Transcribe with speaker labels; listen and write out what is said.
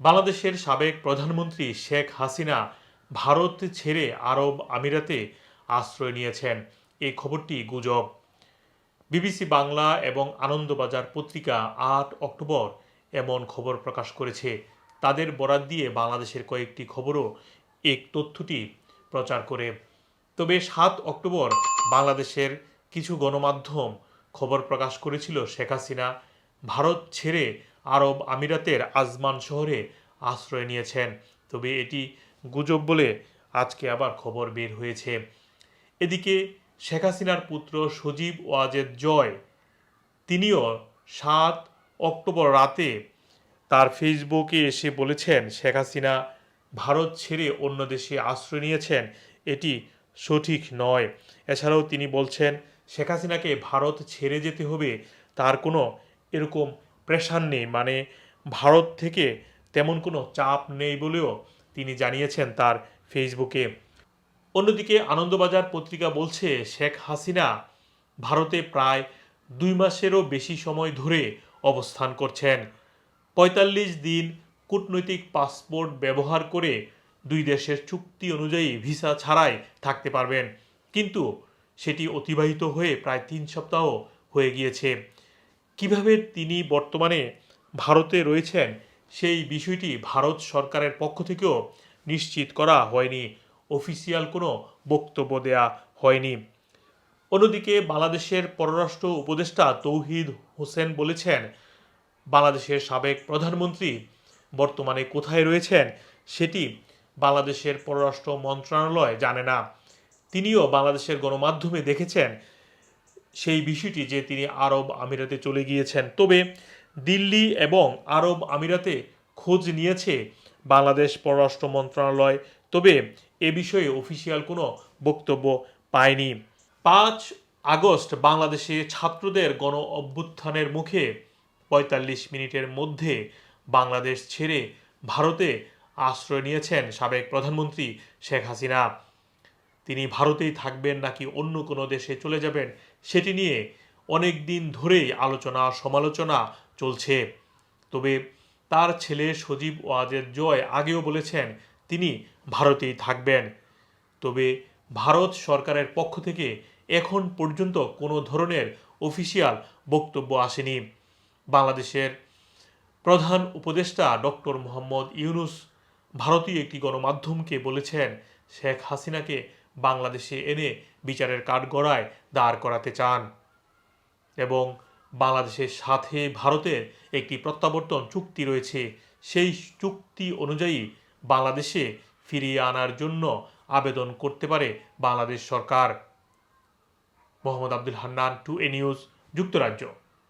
Speaker 1: বাংলাদেশের সাবেক প্রধানমন্ত্রী শেখ হাসিনা ভারত ছেড়ে আরব আমিরাতে আশ্রয় নিয়েছেন। এই খবরটি গুজব। বিবিসি বাংলা এবং আনন্দবাজার পত্রিকা আট অক্টোবর এমন খবর প্রকাশ করেছে। তাদের বরাত দিয়ে বাংলাদেশের কয়েকটি খবরও এক তথ্যটি প্রচার করে। তবে সাত অক্টোবর বাংলাদেশের কিছু গণমাধ্যম খবর প্রকাশ করেছিল শেখ হাসিনা। ভারত ছেড়ে আরব আমিরাতের আজমান শহরে আশ্রয় নিয়েছেন। তবে এটি গুজব বলে আজকে আবার খবর বের হয়েছে। এদিকে শেখ হাসিনার পুত্র সজীব ওয়াজেদ জয়, তিনিও সাত অক্টোবর রাতে তার ফেসবুকে এসে বলেছেন, শেখ হাসিনা ভারত ছেড়ে অন্য দেশে আশ্রয় নিয়েছেন, এটি সঠিক নয়। এছাড়াও তিনি বলছেন, শেখ হাসিনাকে ভারত ছেড়ে যেতে হবে, তার কোনো এরকম প্রেশার নেই মানে ভারত থেকে তেমন কোনো চাপ নেই বলেও তিনি জানিয়েছেন তার ফেসবুকে। অন্যদিকে আনন্দবাজার পত্রিকা বলছে, শেখ হাসিনা ভারতে প্রায় দুই মাসেরও বেশি সময় ধরে অবস্থান করছেন। পঁয়তাল্লিশ দিন কূটনৈতিক পাসপোর্ট ব্যবহার করে দুই দেশের চুক্তি অনুযায়ী ভিসা ছাড়াই থাকতে পারবেন। কিন্তু সেটি অতিবাহিত হয়ে প্রায় তিন সপ্তাহ হয়ে গিয়েছে। কীভাবে তিনি বর্তমানে ভারতে রয়েছেন, সেই বিষয়টি ভারত সরকারের পক্ষ থেকেও নিশ্চিত করা হয়নি, অফিসিয়াল কোনো বক্তব্য দেয়া হয়নি। অন্যদিকে বাংলাদেশের পররাষ্ট্র উপদেষ্টা তৌহিদ হোসেন বলেছেন, বাংলাদেশের সাবেক প্রধানমন্ত্রী বর্তমানে কোথায় রয়েছেন সেটি বাংলাদেশের পররাষ্ট্র মন্ত্রণালয় জানে না। তিনিও বাংলাদেশের গণমাধ্যমে দেখেছেন সেই বিষয়টি যে তিনি আরব আমিরাতে চলে গিয়েছেন। তবে দিল্লি এবং আরব আমিরাতে খোঁজ নিয়েছে বাংলাদেশ পররাষ্ট্র মন্ত্রণালয়। তবে এ বিষয়ে অফিসিয়াল কোনো বক্তব্য পায়নি। পাঁচ আগস্ট বাংলাদেশে ছাত্রদের গণ অভ্যুত্থানের মুখে পঁয়তাল্লিশ মিনিটের মধ্যে বাংলাদেশ ছেড়ে ভারতে আশ্রয় নিয়েছেন সাবেক প্রধানমন্ত্রী শেখ হাসিনা। তিনি ভারতেই থাকবেন নাকি অন্য কোনো দেশে চলে যাবেন, সেটি নিয়ে অনেক দিন ধরেই আলোচনা সমালোচনা চলছে। তবে তার ছেলে সজীব ওয়াজের জয় আগেও বলেছেন তিনি ভারতেই থাকবেন। তবে ভারত সরকারের পক্ষ থেকে এখন পর্যন্ত কোনো ধরনের অফিসিয়াল বক্তব্য আসেনি। বাংলাদেশের প্রধান উপদেষ্টা ডক্টর মোহাম্মদ ইউনুস ভারতীয় একটি গণমাধ্যমকে বলেছেন, শেখ হাসিনাকে বাংলাদেশে এনে বিচারের কাঠগড়ায় দাঁড় করাতে চান এবং বাংলাদেশের সাথে ভারতের একটি প্রত্যাবর্তন চুক্তি রয়েছে, সেই চুক্তি অনুযায়ী বাংলাদেশে ফিরিয়ে আনার জন্য আবেদন করতে পারে বাংলাদেশ সরকার। মোহাম্মদ আব্দুল হান্নান, টু এ নিউজ, যুক্তরাজ্য।